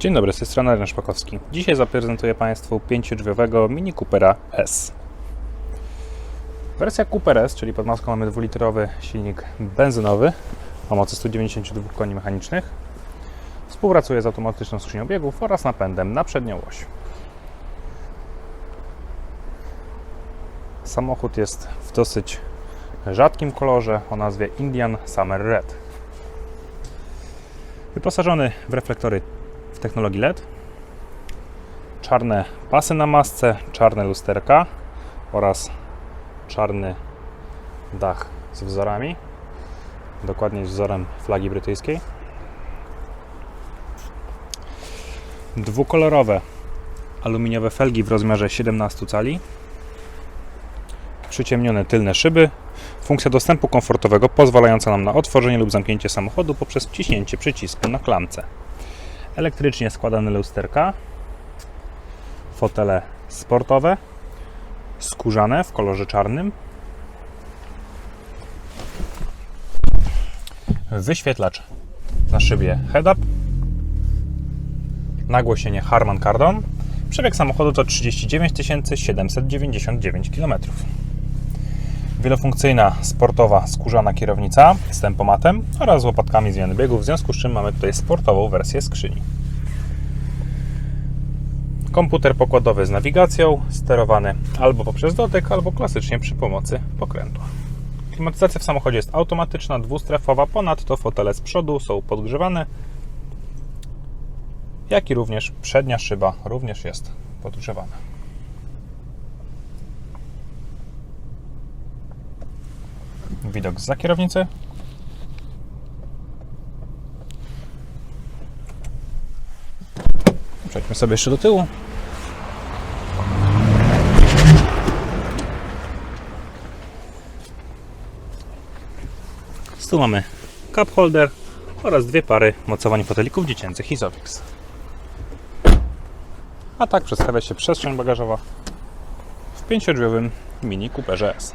Dzień dobry, z tej strony Ren Szpakowski. Dzisiaj zaprezentuję Państwu pięciodrzwiowego Mini Coopera S. Wersja Cooper S, czyli pod maską mamy 2-litrowy silnik benzynowy o mocy 192 koni mechanicznych. Współpracuje z automatyczną skrzynią biegów oraz napędem na przednią oś. Samochód jest w dosyć rzadkim kolorze o nazwie Indian Summer Red. Wyposażony w reflektory technologii LED, czarne pasy na masce, czarne lusterka oraz czarny dach z wzorami, dokładnie z wzorem flagi brytyjskiej. Dwukolorowe aluminiowe felgi w rozmiarze 17 cali, przyciemnione tylne szyby, funkcja dostępu komfortowego pozwalająca nam na otworzenie lub zamknięcie samochodu poprzez wciśnięcie przycisku na klamce elektrycznie składane lusterka, fotele sportowe, skórzane w kolorze czarnym, wyświetlacz na szybie head-up, nagłośnienie Harman Kardon, przebieg samochodu to 39 799 km. Wielofunkcyjna, sportowa, skórzana kierownica z tempomatem oraz łopatkami zmiany biegów, w związku z czym mamy tutaj sportową wersję skrzyni. Komputer pokładowy z nawigacją, sterowany albo poprzez dotyk, albo klasycznie przy pomocy pokrętła. Klimatyzacja w samochodzie jest automatyczna, dwustrefowa, ponadto fotele z przodu są podgrzewane, jak i również przednia szyba również jest podgrzewana. Widok za kierownicy. Przejdźmy sobie jeszcze do tyłu. Tu mamy cup holder oraz dwie pary mocowań fotelików dziecięcych Isofix. A tak przedstawia się przestrzeń bagażowa w pięciodrzwiowym Mini Cooperze S.